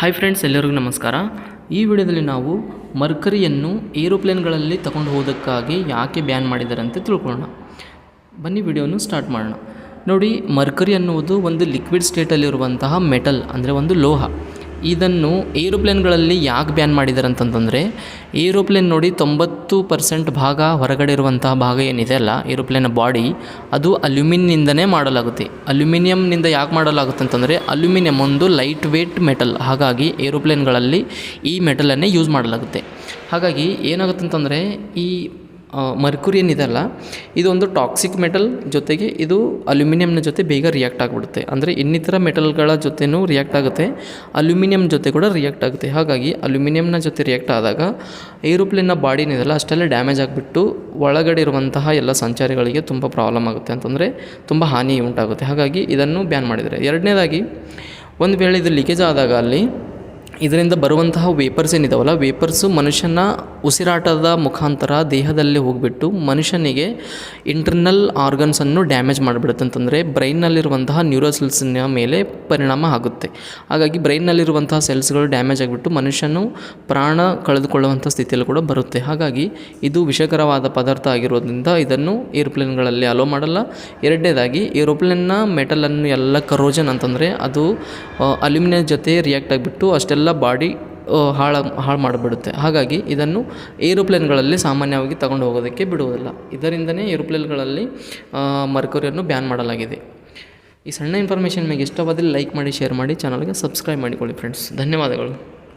Hi friends ಎಲ್ಲರಿಗೂ ನಮಸ್ಕಾರ. ಈ ವಿಡಿಯೋದಲ್ಲಿ ನಾವು ಮರ್ಕರಿಯನ್ನು ಏರೋಪ್ಲೇನ್ಗಳಲ್ಲಿ ತಗೊಂಡು ಹೋಗೋದಕ್ಕಾಗಿ ಯಾಕೆ ಬ್ಯಾನ್ ಮಾಡಿದ್ದಾರೆ ಅಂತ ತಿಳ್ಕೊಳ್ಳೋಣ. ಬನ್ನಿ ವಿಡಿಯೋನು ಸ್ಟಾರ್ಟ್ ಮಾಡೋಣ. ನೋಡಿ, ಮರ್ಕರಿ ಅನ್ನುವುದು ಒಂದು ಲಿಕ್ವಿಡ್ ಸ್ಟೇಟಲ್ಲಿರುವಂತಹ ಮೆಟಲ್ ಅಂದರೆ ಒಂದು ಲೋಹ. ಇದನ್ನು ಏರೋಪ್ಲೇನ್ಗಳಲ್ಲಿ ಯಾಕೆ ಬ್ಯಾನ್ ಮಾಡಿದ್ದಾರೆ ಅಂತಂತಂದರೆ ಏರೋಪ್ಲೇನ್ ನೋಡಿ ತೊಂಬತ್ತು ಪರ್ಸೆಂಟ್ ಭಾಗ ಹೊರಗಡೆ ಇರುವಂತಹ ಭಾಗ ಏನಿದೆ ಅಲ್ಲ, ಏರೋಪ್ಲೇನ್ ಬಾಡಿ, ಅದು ಅಲ್ಯೂಮಿನಿಯಿಂದನೇ ಮಾಡಲಾಗುತ್ತೆ. ಅಲ್ಯೂಮಿನಿಯಂನಿಂದ ಯಾಕೆ ಮಾಡಲಾಗುತ್ತೆ ಅಂತಂದರೆ ಅಲ್ಯೂಮಿನಿಯಂ ಒಂದು ಲೈಟ್ ವೇಟ್ ಮೆಟಲ್, ಹಾಗಾಗಿ ಏರೋಪ್ಲೇನ್ಗಳಲ್ಲಿ ಈ ಮೆಟಲನ್ನೇ ಯೂಸ್ ಮಾಡಲಾಗುತ್ತೆ. ಹಾಗಾಗಿ ಏನಾಗುತ್ತೆ ಅಂತಂದರೆ ಈ ಮರ್ಕುರಿ ಏನಿದೆಲ್ಲ ಇದೊಂದು ಟಾಕ್ಸಿಕ್ ಮೆಟಲ್ ಜೊತೆಗೆ ಇದು ಅಲ್ಯೂಮಿನಿಯಂನ ಜೊತೆ ಬೇಗ ರಿಯಾಕ್ಟ್ ಆಗಿಬಿಡುತ್ತೆ. ಅಂದರೆ ಇನ್ನಿತರ ಮೆಟಲ್ಗಳ ಜೊತೆನೂ ರಿಯಾಕ್ಟ್ ಆಗುತ್ತೆ ಅಲ್ಯೂಮಿನಿಯಂ ಜೊತೆ ಕೂಡ ರಿಯಾಕ್ಟ್ ಆಗುತ್ತೆ. ಹಾಗಾಗಿ ಅಲ್ಯೂಮಿನಿಯಂನ ಜೊತೆ ರಿಯಾಕ್ಟ್ ಆದಾಗ ಏರೋಪ್ಲೇನ್ನ ಬಾಡಿನಿದೆಲ್ಲ ಅಷ್ಟೆಲ್ಲ ಡ್ಯಾಮೇಜ್ ಆಗಿಬಿಟ್ಟು ಒಳಗಡೆ ಇರುವಂತಹ ಎಲ್ಲ ಸಂಚಾರಿಗಳಿಗೆ ತುಂಬ ಪ್ರಾಬ್ಲಮ್ ಆಗುತ್ತೆ ಅಂತಂದರೆ ತುಂಬ ಹಾನಿ ಉಂಟಾಗುತ್ತೆ. ಹಾಗಾಗಿ ಇದನ್ನು ಬ್ಯಾನ್ ಮಾಡಿದರೆ ಎರಡನೇದಾಗಿ, ಒಂದು ವೇಳೆ ಇದು ಲೀಕೇಜ್ ಆದಾಗ ಅಲ್ಲಿ ಇದರಿಂದ ಬರುವಂತಹ ವೇಪರ್ಸ್ ಏನಿದಾವಲ್ಲ ವೇಪರ್ಸು ಮನುಷ್ಯನ ಉಸಿರಾಟದ ಮುಖಾಂತರ ದೇಹದಲ್ಲಿ ಹೋಗಿಬಿಟ್ಟು ಮನುಷ್ಯನಿಗೆ ಇಂಟರ್ನಲ್ ಆರ್ಗನ್ಸನ್ನು ಡ್ಯಾಮೇಜ್ ಮಾಡಿಬಿಡುತ್ತೆ ಅಂತಂದರೆ ಬ್ರೈನ್ನಲ್ಲಿರುವಂತಹ ನ್ಯೂರೋ ಸೆಲ್ಸ್ನ ಮೇಲೆ ಪರಿಣಾಮ ಆಗುತ್ತೆ. ಹಾಗಾಗಿ ಬ್ರೈನ್ನಲ್ಲಿರುವಂತಹ ಸೆಲ್ಸ್ಗಳು ಡ್ಯಾಮೇಜ್ ಆಗಿಬಿಟ್ಟು ಮನುಷ್ಯನು ಪ್ರಾಣ ಕಳೆದುಕೊಳ್ಳುವಂಥ ಸ್ಥಿತಿಯಲ್ಲಿ ಕೂಡ ಬರುತ್ತೆ. ಹಾಗಾಗಿ ಇದು ವಿಷಕರವಾದ ಪದಾರ್ಥ ಆಗಿರೋದ್ರಿಂದ ಇದನ್ನು ಏರೋಪ್ಲೇನ್ಗಳಲ್ಲಿ ಅಲೋ ಮಾಡಲ್ಲ. ಎರಡನೇದಾಗಿ ಏರೋಪ್ಲೇನ್ನ ಮೆಟಲನ್ನು ಎಲ್ಲ ಕರೋಜನ್ ಅಂತಂದರೆ ಅದು ಅಲ್ಯೂಮಿನಿಯಂ ಜೊತೆ ರಿಯಾಕ್ಟ್ ಆಗಿಬಿಟ್ಟು ಅಷ್ಟೆಲ್ಲ ಬಾಡಿ ಹಾಳು ಹಾಳು ಮಾಡಿಬಿಡುತ್ತೆ. ಹಾಗಾಗಿ ಇದನ್ನು ಏರೋಪ್ಲೇನ್ಗಳಲ್ಲಿ ಸಾಮಾನ್ಯವಾಗಿ ತಗೊಂಡು ಹೋಗೋದಕ್ಕೆ ಬಿಡುವುದಿಲ್ಲ. ಇದರಿಂದನೇ ಏರೋಪ್ಲೇನ್ಗಳಲ್ಲಿ ಮರ್ಕರಿಯನ್ನು ಬ್ಯಾನ್ ಮಾಡಲಾಗಿದೆ. ಈ ಸಣ್ಣ ಇನ್ಫಾರ್ಮೇಷನ್ ನಿಮಗೆ ಇಷ್ಟವಾದಲ್ಲಿ ಲೈಕ್ ಮಾಡಿ, ಶೇರ್ ಮಾಡಿ, ಚಾನಲ್ಗೆ ಸಬ್ಸ್ಕ್ರೈಬ್ ಮಾಡಿಕೊಳ್ಳಿ, ಫ್ರೆಂಡ್ಸ್. ಧನ್ಯವಾದಗಳು.